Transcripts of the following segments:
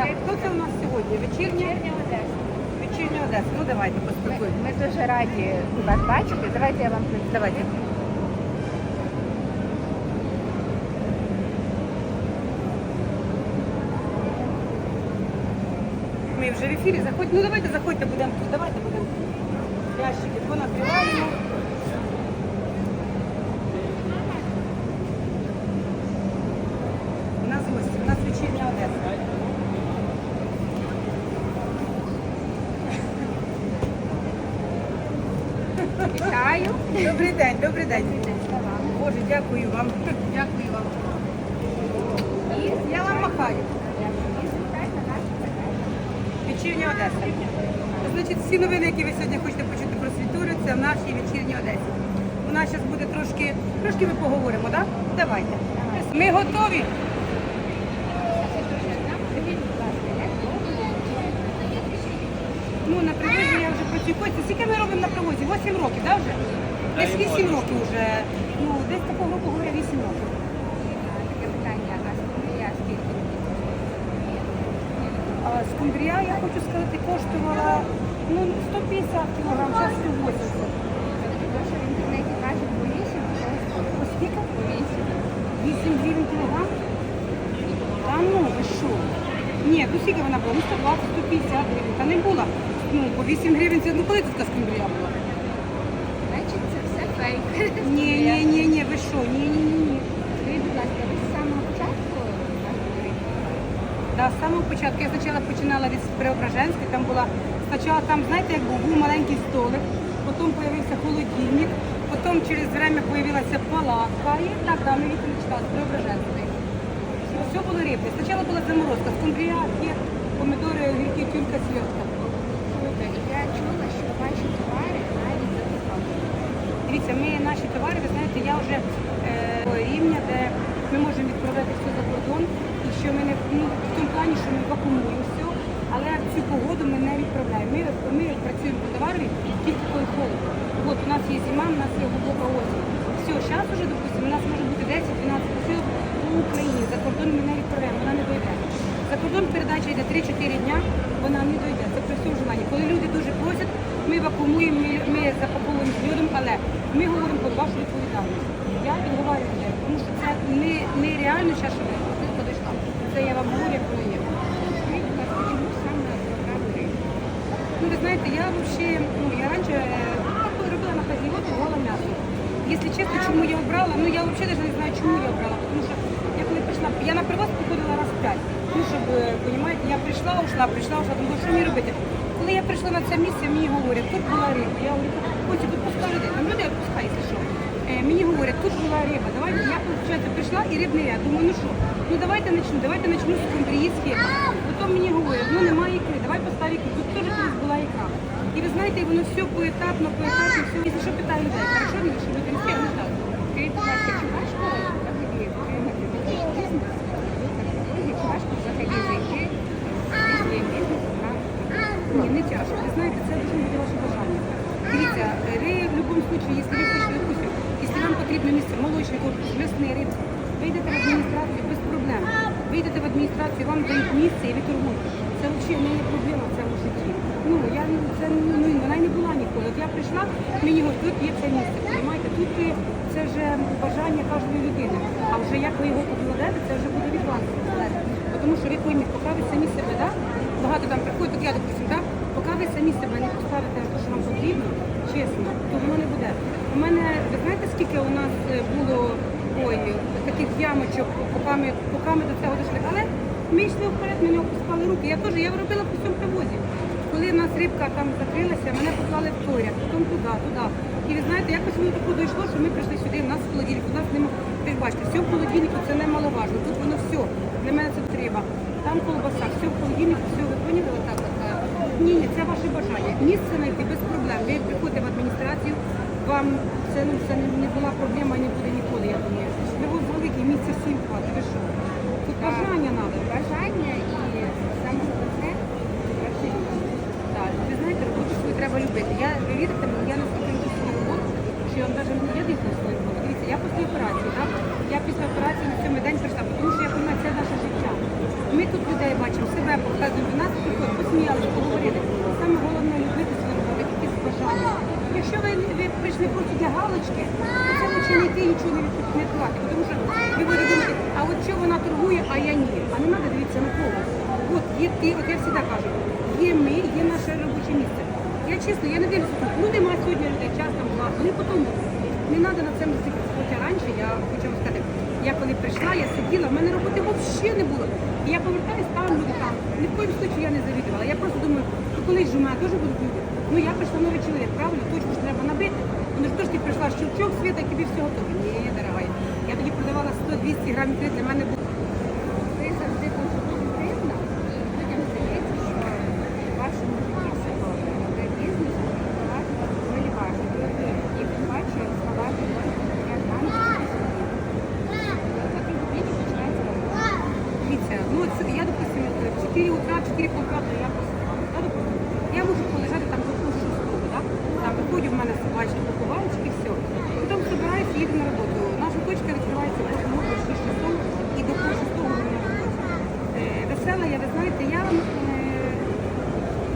Так, хто це у нас сьогодні? Вечірня? Вечірня Одеса. Вечірня Одеса. Ну давайте Ми, поспілкуємося. ми дуже раді вас бачити. Давайте я вам. Давайте. Ми вже в ефірі. Заходьте. Ну давайте заходьте, будемо тут. Давайте будемо. Ящики понакриваємо. У нас гості, у нас вечірня Одеса. Вітаю. Добрий день, добрий день. Боже, дякую вам. Дякую вам. Я вам махаю. Вечірня Одеса. Значить, всі новини, які ви сьогодні хочете почути про світурю, це в нашій вечірній Одесі. У нас зараз буде трошки, трошки ми поговоримо, так? Давайте. Ми готові. Ну, на привозі я вже працюю. Скільки ми робимо на привозі? 8 років, так вже? Десь 8 років вже. Ну, десь такого року говоря 8 років. Таке питання, а скумбрія скільки? А скумбрія, я хочу сказати, коштувала ну, 150 кг, зараз 180. Тому що в інтернеті кажуть по 8, а По скільки? по 8. 8 гривень кілограм? Та ну, ви що? Ні, ну скільки вона була? Ну 120, 150 гривень. Та не була. Ну, по 8 гривень, це, ну коли тут така скумбрія була? Фейк. Ні, ні, ні, ні, ви що? Ні, ні, ні, ні. Скажіть, будь ласка, ви з самого початку ринку? Да, з самого початку я спочатку починала від Преображенської, там була спочатку там, знаєте, як був, був маленький столик, потім з'явився холодильник, потім через время з'явилася палатка і так далі, ми з Преображенської. Все було рибне. Спочатку була заморозка, скумбрія, помідори, огірки, тюлька, сільотка. Круто. І я чула, що ваші товари навіть закупали. Дивіться, ми наші товари, ви знаєте, я вже е, рівня, де ми можемо відправляти все за кордон, і що ми не ну, в тому плані, що ми вакуумуємо все, але цю погоду ми не відправляємо. Ми, ми працюємо по товарові тільки коли холодно. От у нас є зима, у нас є глибока осінь. Все, зараз вже, допустимо, у нас може бути 10-12 посилок у Україні. За кордон ми не відправляємо, вона не дойде. За кордон передача йде 3-4 дня, вона не дойде. Це при всьому желанні. Коли люди дуже просять, ми вакуумуємо, ми, ми запаковуємо з людям, але ми говоримо про вашу відповідальність. Я відговарюю людей, тому що це не, нереально зараз, щоб посилка дійшла. Це я вам говорю, як воно є. Чому саме програми? Ну, ви знаєте, я взагалі, ну, я раніше е, так робила на хазяйвоті, голова м'ясо. Якщо чесно, чому я обрала, ну я взагалі навіть не знаю, чому я обрала, тому що я коли прийшла, я на привоз приходила раз п'ять. Ну, щоб, е, понімаєте, я прийшла, ушла, прийшла, ушла, думаю, що мені робити? Коли я прийшла на це місце, мені говорять, тут була риба. Я говорю, хоч тут людей, там люди пускай, якщо що. Е, мені говорять, тут була риба, давайте, я, виходить, прийшла і рибний ряд. Думаю, ну що, ну давайте начну, давайте начну з скумбрійських. Потім мені говорять, ну немає ікри, давай постав ікру. Тут теж колись була ікра. І ви знаєте, воно все поетапно, поетапно, все. І за що питаю людей, хорошо мені, що люди не не так. Скажіть, будь ласка, чи важко взагалі отримати такий бізнес? Ви чи важко взагалі зайти в свій бізнес на Ні, не тяжко. Ви знаєте, це дуже буде ваше бажання. Дивіться, е, ви в будь-якому випадку, якщо ви хочете, допустим, якщо вам потрібно корпус, м'ясний риб, ви йдете в адміністрацію без проблем. Ви йдете в адміністрацію, вам дають місце і ви торгуєте. Це взагалі не є проблема в цьому житті. Ну, я це ну, вона й не була ніколи. От я прийшла, мені говорять, тут є це місце, розумієте? Тут е, це вже бажання кожної людини. А вже як ви його покладете, це вже буде від вас залежить. Тому що ви поки ви самі себе, да? багато там приходять, от я допустим, да? поки ви самі себе не поставите, те, що вам потрібно, чесно, то воно не буде. У мене, ви знаєте, скільки у нас е, було ямочок, поки ми, до цього дійшли. Але ми йшли вперед, ми не опускали руки. Я теж я робила по цьому привозі. Коли в нас рибка там закрилася, мене поклали в поряд, потім туди, туди. І ви знаєте, якось воно тако дійшло, що ми прийшли сюди, у нас в холодильник, у нас нема. Ви бачите, все в холодильнику це немаловажно. Тут воно все. Для мене це треба. Там колбаса, все в холодильнику, все, ви поняли отак от. е, Ні, ні, це ваше бажання. Місце знайти без проблем. Ви приходите в адміністрацію, вам це, ну, це не, була проблема, не буде ніколи, я думаю. Велике місце всім хватить, ви що? Тут бажання треба. Бажання і саме красивість. Так, ви знаєте, роботу свою треба любити. Я, ви вірите мені, я люблю свою роботу, що я навіть не на свою роботу. Дивіться, я після операції, так? Я після операції на сьомий день прийшла, тому що я розумію, це наше життя. Ми тут людей бачимо, себе показуємо, до нас приходять, посміялися, поговорили. Саме головне любити свою роботу, і з бажанням. Якщо ви, ви прийшли просто для галочки, то це лучше не йти нічого не відкривати. Тому що ви будете думати, а от що вона торгує, а я ні. А не треба дивитися на кого. От є ти, от я завжди кажу, є ми, є наше робоче місце. Я чесно, я не дивлюся, ну нема сьогодні людей, час там два, вони потім. Не треба на цьому зациклитися. Хоча раніше я хочу вам сказати, я коли прийшла, я сиділа, в мене роботи взагалі не було. І я повертаюся, там люди там. Ні в коїм случаю я не завідувала. Я просто думаю, ну колись же у мене теж будуть люди. Ну я прийшла новий чоловік, правильно, точку ж треба набити. Ну ж теж ти прийшла щелчок, світа, тобі все готове. Ні, дорога. Я тоді продавала 100-200 грамів три для мене було. Ви завжди дуже позитивна. Людям здається, що в вашому житті все добре. Але бізнес багато вилівати. І тим паче ставати я знаю, такі годині починається робота. Дивіться, ну от це- я, допустим, в 4 утра, в 4 полп'ятої я просила. Я, допустим, я можу полежати там до пол шостого, да? там виходять в мене собачки, поховальчик і все. Потім збираюся, їду на роботу. Наша точка відкривається в 8 в 6 часов і до пол шостого ми на роботі. Е, Весела, я, ви знаєте, я е,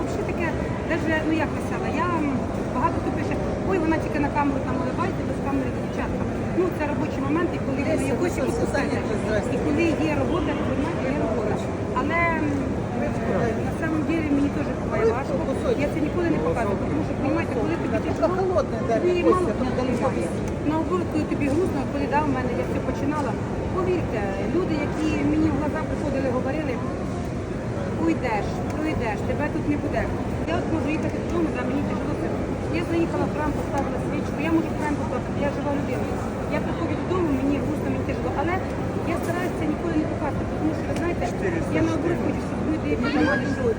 взагалі таке, даже, ну як весела, я багато хто пише, ой, вона тільки на камеру там улибається, без камери дівчатка. Ну, це робочі моменти, коли є гості, і коли є робота, то є робота. Але на самом деле мені теж буває важко. Я це ніколи не показую, тому що, розумієте, коли тобі тяжело, тобі мало хто допомагає. Наоборот, коли тобі грустно, коли да, в мене я все починала, повірте, люди, які мені в глаза приходили, говорили, уйдеш, пройдеш, тебе тут не буде. Я от можу їхати додому, да, мені тяжело. це. Я заїхала в храм, поставила свічку, я можу в храм поставити, я жива людина. Я приходжу додому, мені грустно, мені тяжело. Але я стараюся ніколи не показувати, тому що, ви знаєте, я наоборот хочу, щоб люди розуміли, що ви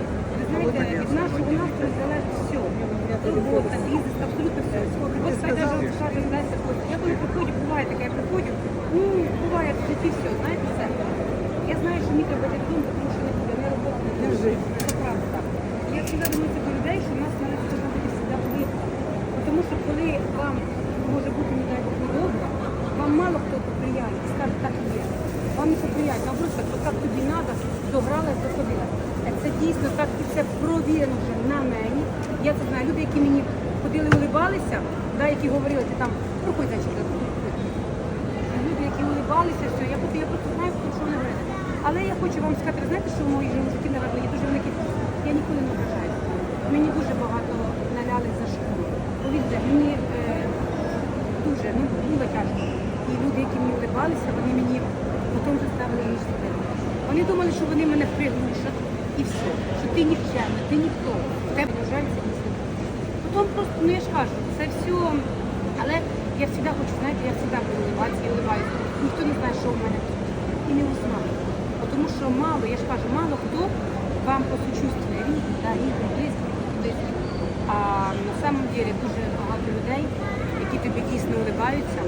знаєте, від нашого настрою залежить все. Робота, бізнес, абсолютно все. От хай от каже, знаєте, от я коли приходжу, буває таке, я приходжу, ну, буває в житті все, знаєте, все. Я знаю, що мені треба додому, тому що не буде не роботи, не жити. Це правда так. Я завжди думаю до людей, що в нас має бути завжди улыбка. Тому що коли вам може бути не дай Бог вам мало хто поприяє скаже, так і є. Вам не поприяє, наоборот, так, от так тобі треба, догралась, доходила. Е, Це дійсно так, і це провірено вже на мені. Я це знаю. Люди, які мені ходили, улибалися, да, які говорили, ти там, проходь, значить, люди, які улибалися, все, я, просто- я просто знаю, що вони говорять. Але я хочу вам сказати, знаєте, що в моїй житті, напевно, є дуже великий. Я ніколи не ображаюся. Мені дуже багато. Повірте, мені е, дуже ну, було тяжко. І люди, які мені улибалися, вони мені потім вже ставили ніж Вони думали, що вони мене приглушать і все, що ти нікчемна, ти ніхто. В тебе вважається дійсно. Потім просто, ну я ж кажу, це все. Але я завжди хочу, знаєте, я завжди буду улибатися і улибаюся. Ніхто не знає, що в мене тут. І не узнає. Тому що мало, я ж кажу, мало хто вам посочувствує. Рідні, да, рідні, близькі, близькі. А на деле дуже багато людей, які тобі дійсно улибаються,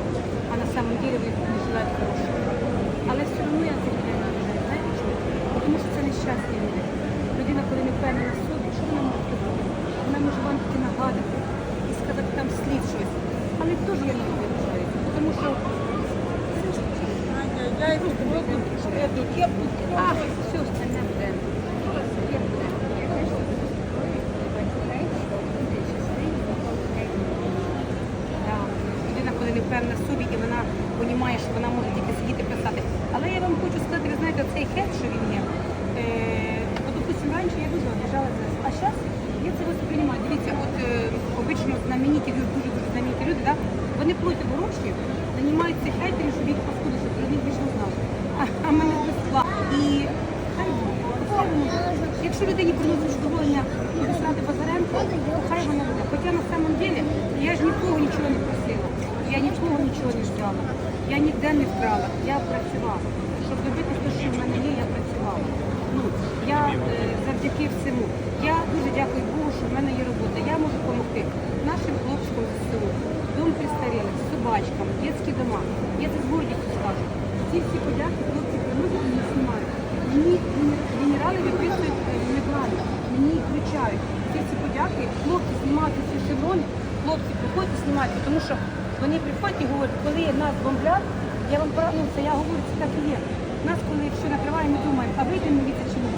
а на самом деле вони не желають хорошого. Але все одно я цих людей. Знаєте чому? Тому що це нещасні люди. Людина, коли не впевнена в собі, що вона може зробити? Вона може вам тільки нагадати і сказати там слід щось. Але теж я не вважаю. Тому що Я йду трогаю, эту кепку а, все остальне буде. Я теж людей, що люди щасливі, навколо людей. Да. Людина, коли не впевнена в собі, і вона розуміє, що вона може тільки сидіти писати. Але я вам хочу сказати, ви знаєте, цей хет, що він є. Е, от, допустим, раніше я дуже обіжалася, а зараз я це восприймаю. Дивіться, от е, обично знамениті люди, дуже дуже знамениті люди, да? вони платять гроші, займаються хейтером, щоб їх паскуди, щоб про більше не знали. А, а мене безплатно. І хай. Якщо людині приносить задоволення писати Базаренко, то хай вона буде. Хоча на самом деле я ж нікого нічого не просила. Я нікого нічого не ждала. Я ніде не вкрала. Я працювала. Щоб добитися те, що в мене є, я працювала. Ну, я е, завдяки всьому. Я дуже дякую що в мене є робота. Я можу допомогти нашим хлопчикам з СССР, дом престарілих, собачкам, дитячі дома. Я це з гордістю скажу. Ці всі подяки хлопці приносять і не знімають. Мені генерали виписують е, медалі, мені включають. Ці всі подяки, хлопці знімають ці шеврони, хлопці приходять і знімають, тому що вони приходять і говорять, коли нас бомблять, я вам ну, це я говорю, це так і є. Нас, коли якщо накриває, ми думаємо, а вийдемо ми від чи ні.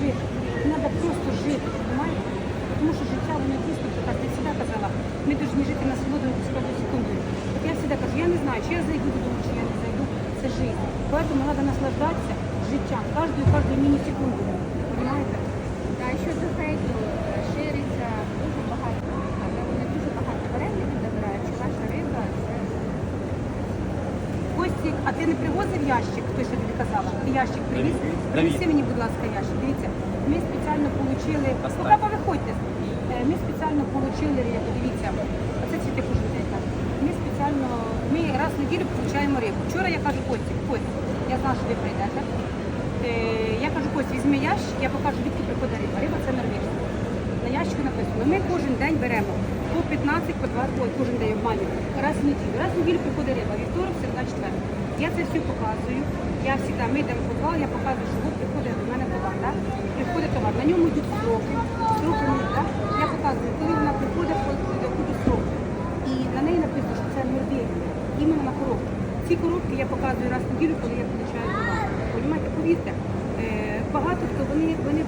жити. Треба просто жити, розумієте? Тому що життя воно дійсно це так. Я завжди казала, ми повинні жити насолодою з кожною секундою. От я завжди кажу, я не знаю, чи я зайду додому, чи я не зайду. Це життя. Тому треба наслаждатися життям, кожною, кожною міні-секундою. Розумієте? Та щодо хейту е, шириться дуже багато, але вони дуже багато переглядів набирають, що ваша риба це Костік, а ти не привозив ящик, той, що тобі казала? Ти ящик привіз? Привіз. Принеси мені, будь ласка, ящик. Дивіться, ми спеціально отримали, Оставь. поки повиходьте, Е, ми спеціально отримали, дивіться, оце цвіти пожитейка. Ми спеціально, ми раз в неділю получаємо рибу. Вчора я кажу, Костік, Костік, я знала, що ви прийдете. Е, Я кажу, Костік, візьми ящик, я покажу, звідки приходить риба. Риба це норвежська. На ящику написано, ми кожен день беремо по 15, по 20, ой, кожен день обманю, раз в неділю. Раз в неділю приходить риба, вівторок, середа, четвер. Я це все показую. Я завжди, ми йдемо в я показую, що от приходить до мене товар. Да? Приходить товар, на ньому йдуть строки. Строки да? Я показую, коли вона приходить, куди строки. І на неї написано, що це Норвегія, іменно на коробці. Ці коробки я показую раз в неділю, коли я получаю товар. Понімаєте, повірте, е, багато хто, вони, вони,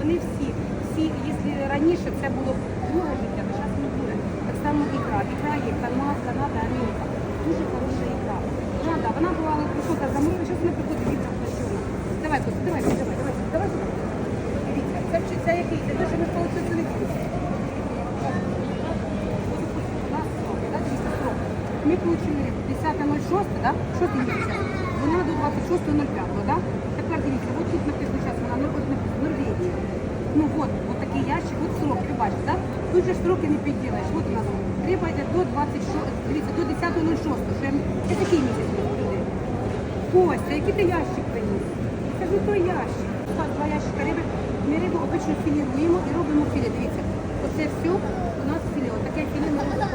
вони всі, всі, якщо раніше це було друге життя, то зараз не буде. Так само ікра. Ікра є Канада, Канада, Америка. Дуже хороша ікра. Вона, да, вона бувала приходила замовлена, зараз вона приходить професіона. Давай, Костя, давай, давай, давай, давай Дивіться, це, який? Це те, що ми получили це не срок. Ми получили 10.06, да? 6 місяця. Вона до 26.05, да? Тепер дивіться, от тут написано зараз, вона ну, от написано Норвегія. Ну от, от такий ящик, от срок, ви бачите, да? Тут же ж сроки не підділаєш. От у нас риба йде до 26, дивіться, до 10.06. Що Це такий місяць люди. Костя, який ти ящик приніс? Це той ящик. Два ящика риби. Ми рибу обично філіруємо і робимо філе. Дивіться, оце все у нас філе. Отаке філе ми робимо.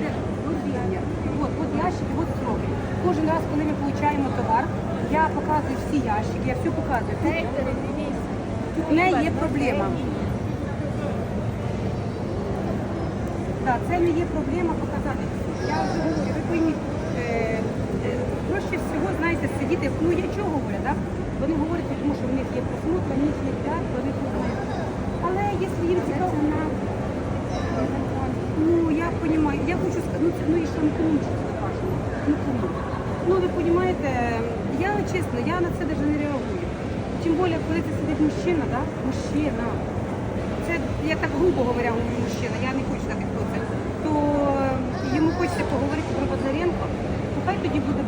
Це- це От, ящики, от строки. Кожен раз, коли ми отримуємо товар, я показую всі ящики, я все показую. Тут в неї є проблема. Так, це не є проблема показати. Я вже говорю, ви пойміть, е, е, проще всього, знаєте, сидіти, ну я чого говорю, так? Вони говорять, тому що в них є просмотр, в них є п'ять, вони знають. Але якщо їм цікаво, ну я розумію, я хочу сказати, ну, це, ну і що нікому нічого не кажемо. Ну ви розумієте, я чесно, я на це навіть не реагую. Тим більше, коли це сидить мужчина, да? мужчина, це я так грубо говоря, говорю мужчина, я не хочу так хто це, то йому хочеться поговорити про Базаренко, то хай тоді буде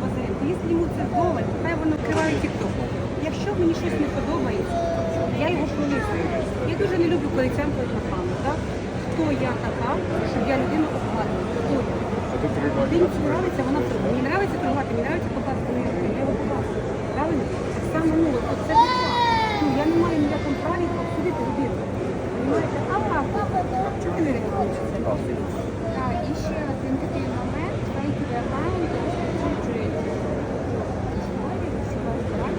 Йому це то хай воно тік-ток. Якщо мені щось не подобається, я його пролистую. Я дуже не люблю, коли цямкають на пану. Так? Хто я така, щоб я людину обгадувала? Хто я? Людині це вона все. Мені подобається торгувати, мені подобається показувати мої руки, я його показую. Правильно? Так само, ну, от це. Ну, я не маю ніякого праві судити людину. Понимаєте? А чого не реагуєте це? Так, і ще один такий момент, фейкові аккаунти розповсюджують історію, що ваш брат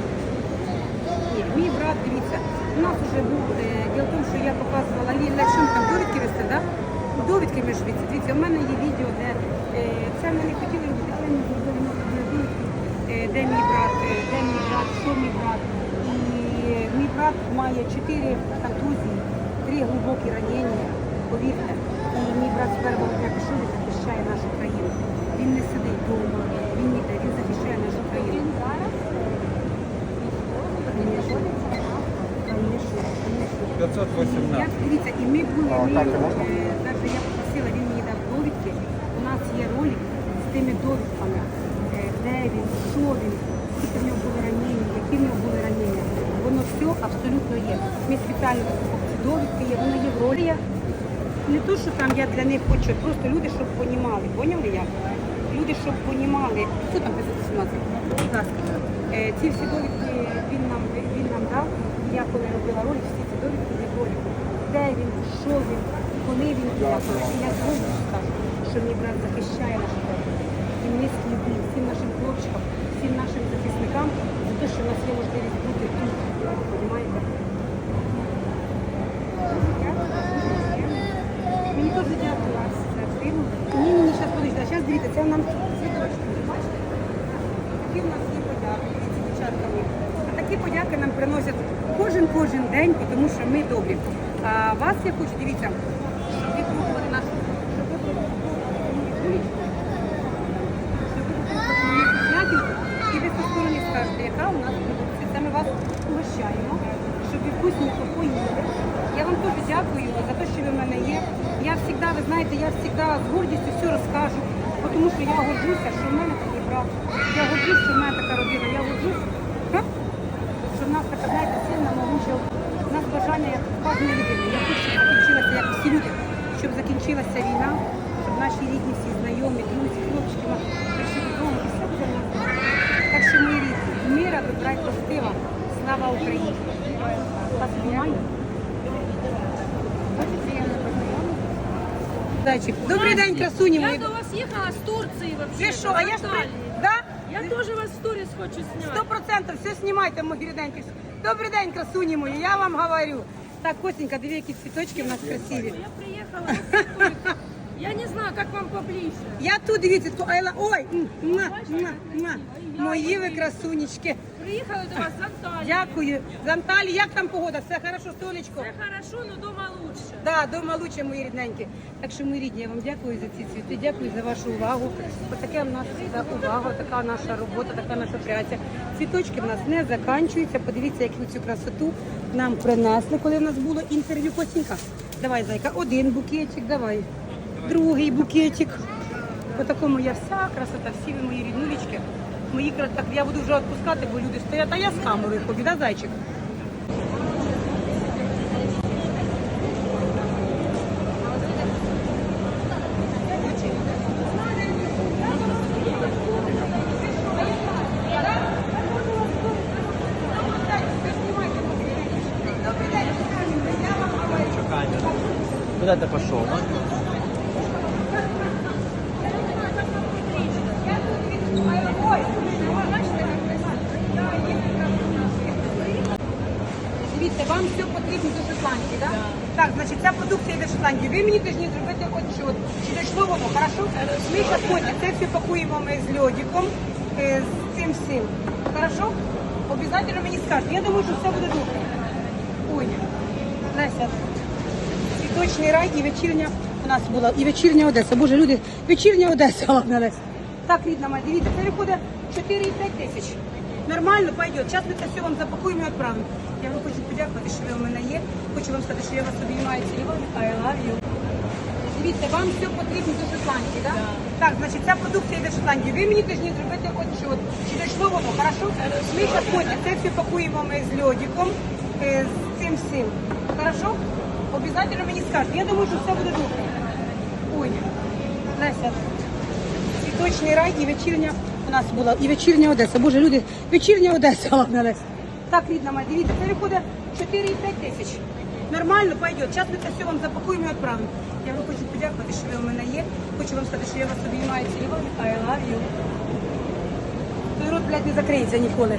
Ні, мій брат, дивіться, у нас вже був, е, діло в тому, що я показувала там довідки вести, да? Довідки ми швидці. Дивіться, в мене є відео, де е, це ми не хотіли робити, ми зробили довідки, е, де мій брат, де мій брат, що мій брат. І мій брат має чотири контузії, три глибокі ранення, повірте. І мій брат з першого дня пішов і захищає нашу країну. Він не сидить вдома, він ніде, він захищає нашу країну. він зараз конечно, конечно. 518. Я дивіться, і ми були, ми, е, навіть я попросила, він мені дав довідки. У нас є ролик з тими довідками, е, де він, що він, скільки в нього були ранення, які в нього були ранення. Воно все абсолютно є. Ми спеціально ці довідки є, воно є в ролі. Не то, що там я для них хочу, просто люди, щоб понімали. Поняли як? Люди, щоб понімали. Що там 518? Будь ласка. Е, Ці всі довідки дав. Я коли робила ролик, всі ці довідки є в. Де він, що він, коли він, як. І я знову скажу, що мій брат захищає нашу країну. Він низький уклін всім нашим хлопчикам, всім нашим захисникам за те, що в нас є можливість бути тут. Понімаєте? Мені теж дякую вас. Ні, ні, зараз подожди, а зараз дивіться, це нам цвіточки. Бачите? Такі в нас є подяки, дивіться, дівчатка. А такі подяки приносять кожен кожен день, тому що ми добрі. А вас я хочу, дивіться, щоб ви пробували нашу, щоб ви і ви по стороні скажете, яка у нас продукція. Це ми вас угощаємо, щоб ви вкусненько поїли. Я вам дуже дякую за те, що ви в мене є. Я завжди, ви знаєте, я завжди з гордістю все розкажу, тому що я горжуся, що в мене такий брат. Я горжусь, що в мене така родина. Я горжусь, га? що в нас така, знаєте, сильна, могуча, у нас бажання як у кожної людини. Я хочу, щоб закінчилася, як всі люди, щоб закінчилася війна, щоб наші рідні, всі знайомі, друзі, хлопчики ма- прийшли додому, і все буде в нас добре. Так що мої рідні, мира, добра й простива, слава Україні. Вас обіймаю. Дуже приємно познайомитися. Зайчик. Добрий день, красуні Я мої. до вас ехала с Турции вообще. Ви що, а я ж при... Да? Я тоже вас в сторис хочу снять. Сто процентів, все знімайте, мої ріденькі. Добрий день, красуні мої, я вам говорю. Так, Костенька, диви, які цвіточки в нас красиві. Я приехала такой. Я не знаю, как вам поближе. Я тут, дивіться, ту айла. Ой, м, на, на, на. Мої ви красунечки. Приехала до вас с Анталии. Дякую. З Анталії, як там погода? Все хорошо, сонечко? Все хорошо, но дома лучше. Да, дома лучше, мої рідненькі. Так що, мої рідні, я вам дякую за ці цвіти, дякую за вашу увагу. Таке в нас увага, така наша робота, така наша праця. Цвіточки в нас не закінчуються. Подивіться, яку цю красоту нам принесли, коли в нас було інтерв'ю Костінька. Давай, зайка, один букетик, давай. Другий букетик. По такому я вся красота, всі ви мої ріднулечки. Мої так я буду вже відпускати, бо люди стоять, а я з камерою ходжу, зайчик? Дивіться, вам все потрібно до Шотландії, так? Так, значить, ця продукція з Шотландії. Ви мені повинні зробити отчет. Чи дійшло воно, хорошо? Ми потім це все пакуємо ми з льодиком, е, з цим всім. Хорошо? Обов'язково мені скажете. Я думаю, що все буде добре. Ой, Леся, цвіточний рай і вечірня у нас була, і вечірня Одеса. Боже, люди, вечірня Одеса, ладно, Леся. Так, рідна моя, дивіться, це виходить 4,5 тисяч. Нормально пойдет. Зараз ми це все вам запакуємо і відправимо. Я вам хочу подякувати, що ви у мене є. Хочу вам сказати, що я вас обіймаю цілюваю. I love you. Дивіться, вам все потрібно до Шотландії, так? Так, значить, ця продукція йде з Шотландії. Ви мені повинні зробити отчет. Чи дійшло воно, хорошо? Ми зараз потім це все пакуємо ми з льодиком, е, з цим всім. Хорошо? Обов'язково мені скажете. Я думаю, що все буде добре. Ой, Леся, цвіточний рай і вечірня у нас була. І вечірня Одеса. Боже, люди, вечірня Одеса, ладно, Так, рідна моя, дивіться, це виходить 4,5 тисяч. Нормально пойде. Зараз ми це все вам запакуємо і відправимо. Я вам хочу подякувати, що ви у мене є. Хочу вам сказати, що я вас обіймаю цілюваю. I love you. Той рот, блядь, не закриється ніколи.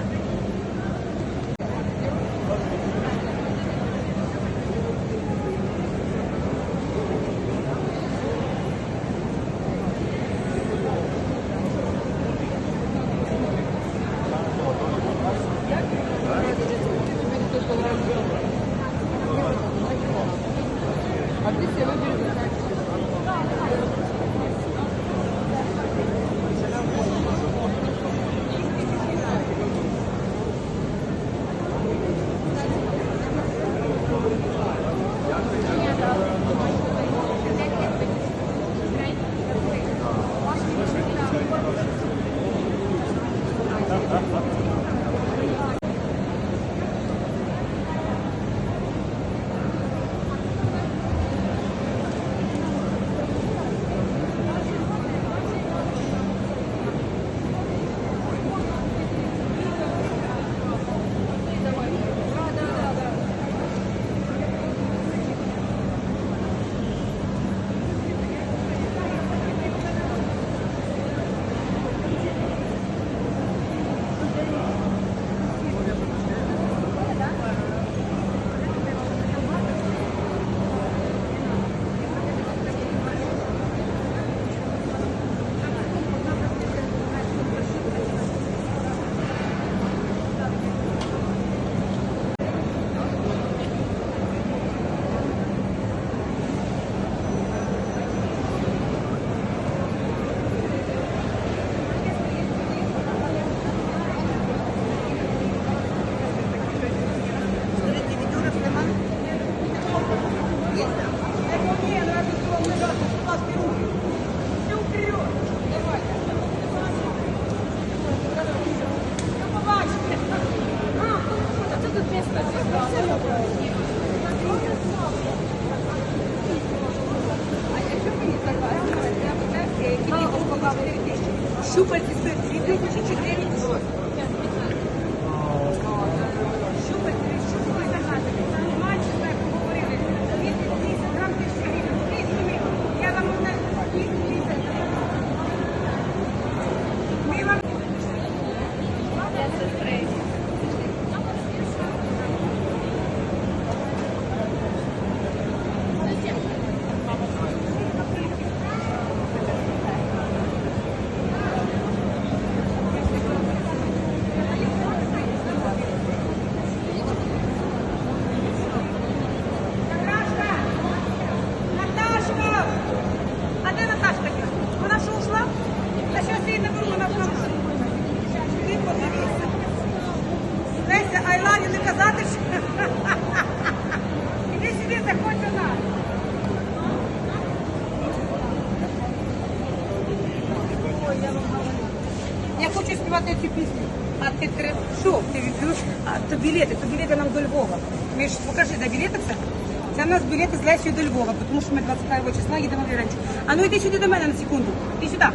З Лесією до Львова, тому що ми 21 числа їдемо в Іранчу. А ну йди сюди до мене на секунду. Іди сюди.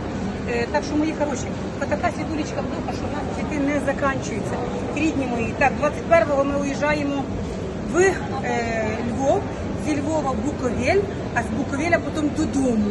Е, так що, мої хороші, така світулечка вдома, що в нас цвіти не заканчуються. Рідні мої. Так, 21-го ми уїжджаємо в е, Львов, зі Львова в Буковель, а з Буковеля потім додому.